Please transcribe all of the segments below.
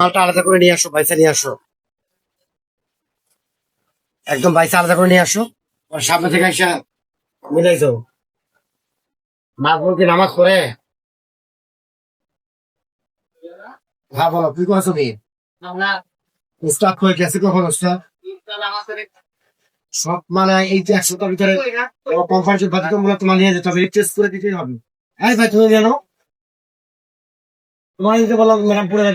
মালটা আলাদা করে নিয়ে আসো পয়সা নিয়ে আসো। একদম পয়সা আলাদা করে নিয়ে আসো। সামনে থেকে এসে মিলাই দাও মাছগুলো কি নামাজ করে হ্যাঁ বলো কি করছ তুমি? হয়ে গেছে কখন সব মানে এই যে একশোটার ভিতরে কনফারেন্সের বাধ্যতামূলক তোমার নিয়ে যেতে হবে টেস্ট করে দিতেই হবে। হ্যাঁ ভাই তুমি জানো তোমার বললাম ম্যাডাম পড়ে না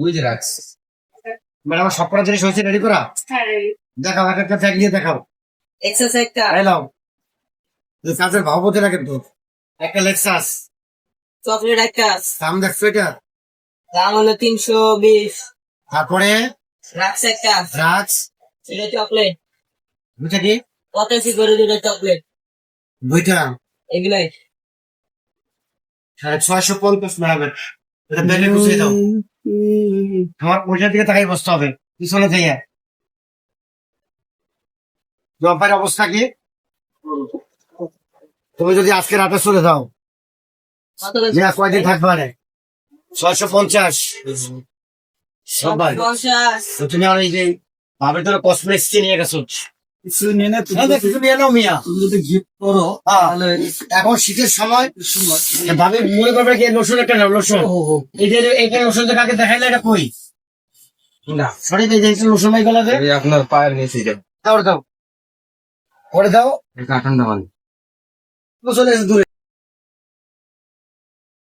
বুঝে রাখছি। ম্যাডাম সব কটা জিনিস হয়েছে রেডি করা? দেখাও এক একটা ফ্যাক নিয়ে দেখাও। এক্সারসাইজটা এলাও কাজের ভাবতে না কিন্তু একটা লেক্সাস চকলেট একটা। দাম দেখছ এটা? দাম হলো তিনশো বিশ। তারপরে? রাখছে একটা। ড্রাগস এটা চকলেট বুঝছে কি? পঁচাশি করে দুটো চকলেট দুইটা। এগুলাই। সাড়ে ছয়শো পঞ্চাশ ম্যাডামের এটা দাও। আমার পয়সার দিকে তাকাই বসতে হবে পিছনে থেকে জম্পার অবস্থা কি? তুমি যদি আজকে রাতে চলে যাও কয়দিন থাকবে ছয়শো পঞ্চাশ। সবাই। তুমি আর এই যে ভাবে তোর কসমেটিক্স নিয়ে গেছো। নিয়ে না হ্যাঁ, নিয়ে নাও মিয়া। যদি গিফট করো। এখন শীতের সময় ভাবে মনে করবে একটা কাকে দেখাইলে এটা কই? না সরি এই যে লোশন মাই গলাতে আপনার পায়ের নিচে দাও দাও। করে দাও। এই দাও চলে দূরে।